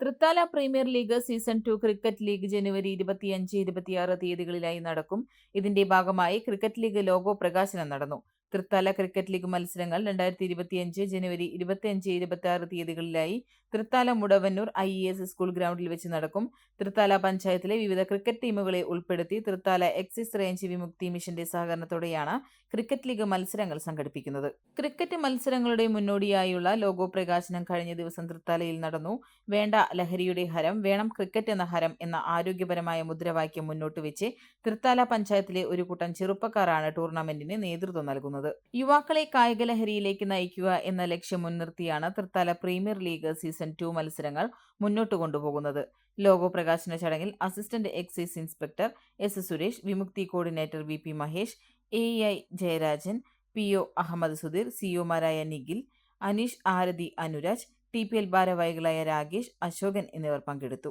Thrithala premier league season two cricket league ജനുവരി ഇരുപത്തിയഞ്ച് ഇരുപത്തിയാറ് തീയതികളിലായി നടക്കും. ഇതിന്റെ ഭാഗമായി ക്രിക്കറ്റ് ലീഗ് ലോഗോ പ്രകാശനം നടന്നു. തൃത്താല ക്രിക്കറ്റ് ലീഗ് മത്സരങ്ങൾ രണ്ടായിരത്തി ഇരുപത്തിയഞ്ച് ജനുവരി ഇരുപത്തിയഞ്ച് ഇരുപത്തി ആറ് തീയതികളിലായി Thrithala Mudavannur I E S school ഗ്രൗണ്ടിൽ വെച്ച് നടക്കും. തൃത്താല പഞ്ചായത്തിലെ വിവിധ ക്രിക്കറ്റ് ടീമുകളെ ഉൾപ്പെടുത്തി തൃത്താല എക്സിസ് റേഞ്ച് വിമുക്തി മിഷന്റെ സഹകരണത്തോടെയാണ് ക്രിക്കറ്റ് ലീഗ് മത്സരങ്ങൾ സംഘടിപ്പിക്കുന്നത്. ക്രിക്കറ്റ് മത്സരങ്ങളുടെ മുന്നോടിയായുള്ള ലോഗോ പ്രകാശനം കഴിഞ്ഞ ദിവസം തൃത്താലയിൽ നടന്നു. വേണ്ട ലഹരിയുടെ ഹരം വേണം ക്രിക്കറ്റ് എന്ന ഹരം എന്ന ആരോഗ്യപരമായ മുദ്രാവാക്യം മുന്നോട്ട് വെച്ച് തൃത്താല പഞ്ചായത്തിലെ ഒരു കൂട്ടം ചെറുപ്പക്കാരാണ് ടൂർണമെന്റിന് നേതൃത്വം നൽകുന്നത്. യുവാക്കളെ കായിക ലഹരിയിലേക്ക് നയിക്കുക എന്ന ലക്ഷ്യം മുൻനിർത്തിയാണ് Thrithala premier league season two മത്സരങ്ങൾ മുന്നോട്ട് കൊണ്ടുപോകുന്നത്. ലോഗോ പ്രകാശന ചടങ്ങിൽ assistant excise inspector S Suresh Vimukthi coordinator V P Mahesh A I Jayarajan P O Ahammed Sudheer സിഒമാരായ Nikhil Aneesh Aarathi Anuraj T P L ഭാരവാഹികളായ രാകേഷ് അശോകൻ എന്നിവർ പങ്കെടുത്തു.